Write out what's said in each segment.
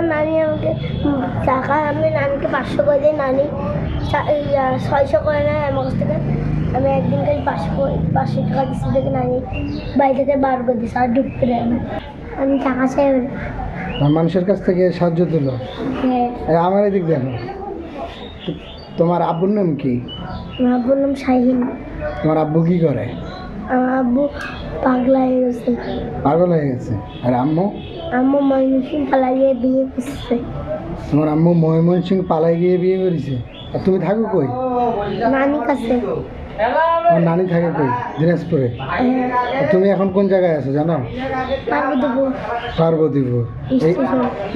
আমার নানি আমাকে টাকা আমি নানিকে পাঁচশো করে দিই। নানি ছয়শো করে নেয় আমার কাছ থেকে। আমি একদিন খালি পাঁচশো পাঁচশো টাকা দিচ্ছি থেকে নানি বাড়ি থেকে বার করে দিচ্ছি আর ঢুকতে দেয় না আমি টাকা চাই। মানুষের কাছ থেকে সাহায্য দিল হ্যাঁ। আমার এদিক দেখো। তোমার আব্বুর নাম কি? আমার বললাম শাহিন। তোমার আব্বু কি করে? আব্বু পাগলা হয়ে গেছে। পাগল হয়ে গেছে। আর আম্মু? আম্মু ময়মনসিং পালাইয়ে বিয়ে করছে। তোমার আম্মু ময়মনসিং পালাই গিয়ে বিয়ে করেছে? আর তুমি থাকো কই? নানি কাছে। আমার নানি থাকে কই? দিনাজপুরে। তুমি এখন কোন জায়গায় আছো জানো? পার্বতীপুর।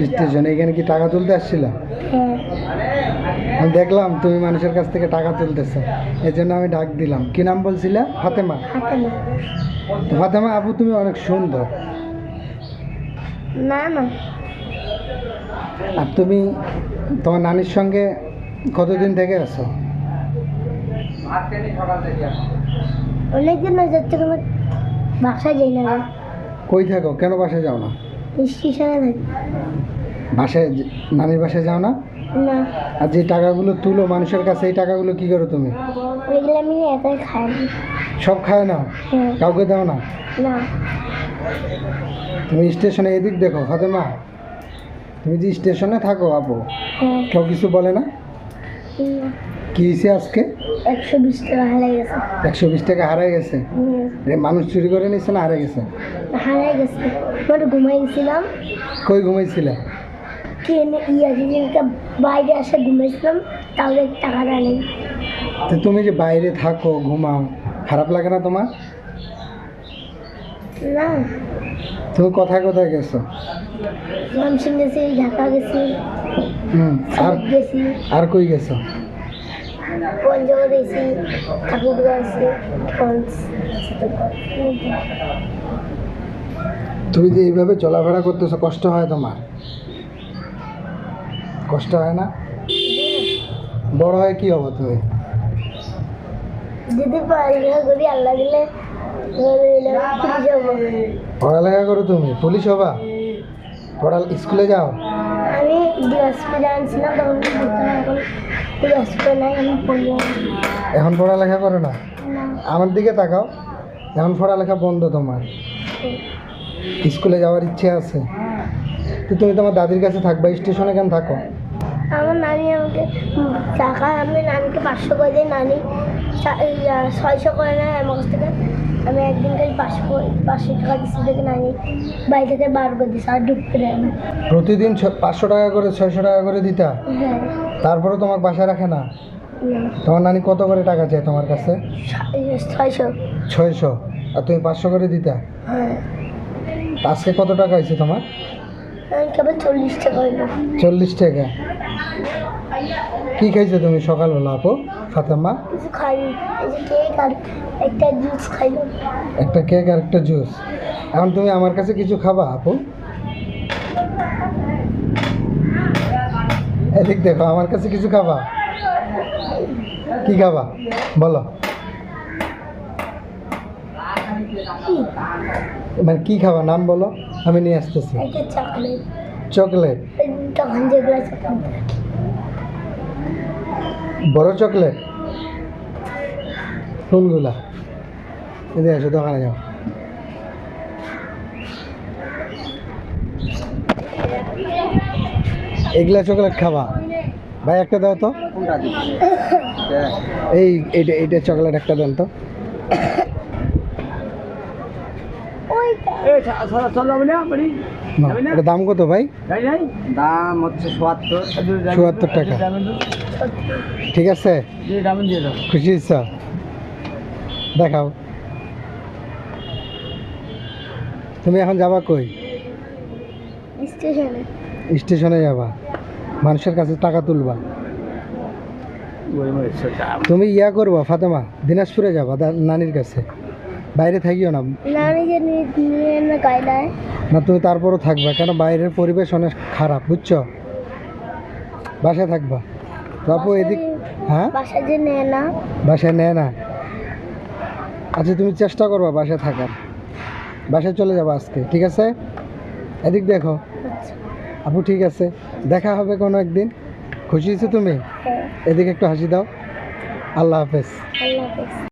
স্টেশন। এখানে কি টাকা তুলতে আসছিলা? হ্যাঁ। আমি দেখলাম তুমি মানুষের কাছ থেকে টাকা তুলতেছো। এই জন্য আমি ডাক দিলাম। কি নাম বলছিলে? ফাতেমা? ফাতেমা আপু তুমি অনেক সুন্দর। না না। আর তুমি তোমার নানির সঙ্গে কতদিন থেকে আছো? যাচ্ছে বাসায় যাই না কই থাকো? কেন বাসায় যাও না? স্টেশনে থাকি। বাসায় নানির বাসায় যাও না? না। আর যে টাকাগুলো তুলো মানুষের কাছে এই টাকাগুলো কি করো তুমি? ওইগুলো আমি একাই খাই সব খায় না? হ্যাঁ। কাউকে দাও না? না। তুমি স্টেশনে এদিক দেখো ফাতেমা। তুমি যে স্টেশনে থাকো আপু হ্যাঁ। কেউ কিছু বলে না। কি হয়েছে আজকে? একশো বিশ টাকা হারাই গেছে। একশো বিশ টাকা হারাই গেছে? এ মানুষ চুরি করে নিচ্ছে না হারাই গেছে? হারাই গেছে। আমি ঘুমাই গেছিলাম কই ঘুমাইছিলে? ট্রেনে ইয়া যেদিনকে বাইরে আসে ঘুমাইছিলাম তাহলে টাকাটা নেই। তো তুমি যে বাইরে থাকো ঘুমাও খারাপ লাগে না তোমার? না। তুমি কোথায় কোথায় গেছো? মনসিং গেছি ঢাকা গেছি। হুম আর গেছি। আর কই গেছো? পঞ্চগড় গেছি ঠাকুরগাঁ গেছি ফলস তুমি যে এইভাবে চলাফেরা করতেছো কষ্ট হয় তোমার? কষ্ট হয় না? বড় হয় কি হব তুমি? যদি পড়ালেখা করি আল্লাহ দিলে পুলিশ হব। পড়ালেখা করো তুমি? পুলিশ হবা? পড়া স্কুলে যাও? আমি তখন এখন পড়ালেখা করো না? আমার দিকে তাকাও। এখন পড়ালেখা বন্ধ তোমার। স্কুলে যাওয়ার ইচ্ছে আছে। তো তুমি তোমার দাদির কাছে থাকবা স্টেশনে কেন থাকো? আমার নানি আমাকে টাকা আমি নানিকে পাঁচশো করে দিই। নানি ছয়শো করে নেয় আমার কাছ থেকে। আমি একদিন কাল পাঁচশো পাশে পাঁচশো টাকা দিচ্ছি থেকে আমি বাড়ি থেকে বার করে দিচ্ছি আর ঢুকতে দেয় না। প্রতিদিন পাঁচশো টাকা করে ছয়শো টাকা করে দিতা? হ্যাঁ। তারপরে তোমার বাসায় রাখে না? না, তোমার নানি কত করে টাকা চায় তোমার কাছে? ছয়শো। ছয়শো। আর তুমি পাঁচশো করে দিতা? হ্যাঁ। আজকে কত টাকা হয়েছে তোমার? চল্লিশ টাকা চল্লিশ টাকা। কি খাইছো তুমি সকালবেলা আপু ফাতেমা? কিছু খাই কেক আর একটা জুস খাইলো। একটা কেক আর একটা জুস এখন তুমি আমার কাছে কিছু খাবা আপু? এদিক দেখো আমার কাছে কিছু খাবা? কি খাবা? বলো কি মানে কি খাবা নাম বলো? আমি নিয়ে আসতেছি। চকলেট? চকলেট চকলেট বড় চকলেট? কোনগুলা? এদিকে আসো দোকানে যাও। এগুলা চকলেট খাবা? ভাই একটা দাও তো। এই এইটা এইটা চকলেট একটা দেন তো। এটা দাম কত ভাই? দাম হচ্ছে চুয়াত্তর টাকা। ঠিক আছে? খুশি দেখাও। তুমি এখন যাবা কই? স্টেশনে। স্টেশনে যাবা। মানুষের কাছে টাকা তুলবা। তুমি ইয়া করবা ফাতেমা দিনাজপুরে যাবা নানির কাছে। বাইরে থাকিও না? যে নিয়ে না গাইলায়। না তুমি তারপরও থাকবা কেন বাইরের পরিবেশ অনেক খারাপ বুঝছ? বাসায় থাকবা। বাপু এদিক হ্যাঁ? বাসা যে নেয় না। বাসায় নেয় না। আচ্ছা তুমি চেষ্টা করবা বাসায় থাকার। বাসায় চলে যাবা আজকে ঠিক আছে? এদিক দেখো। আচ্ছা। আপু ঠিক আছে। দেখা হবে কোনো একদিন। খুশি হয়েছো তুমি? হ্যাঁ। এদিকে একটু হাসি দাও। আল্লাহ হাফেজ। আল্লাহ হাফেজ।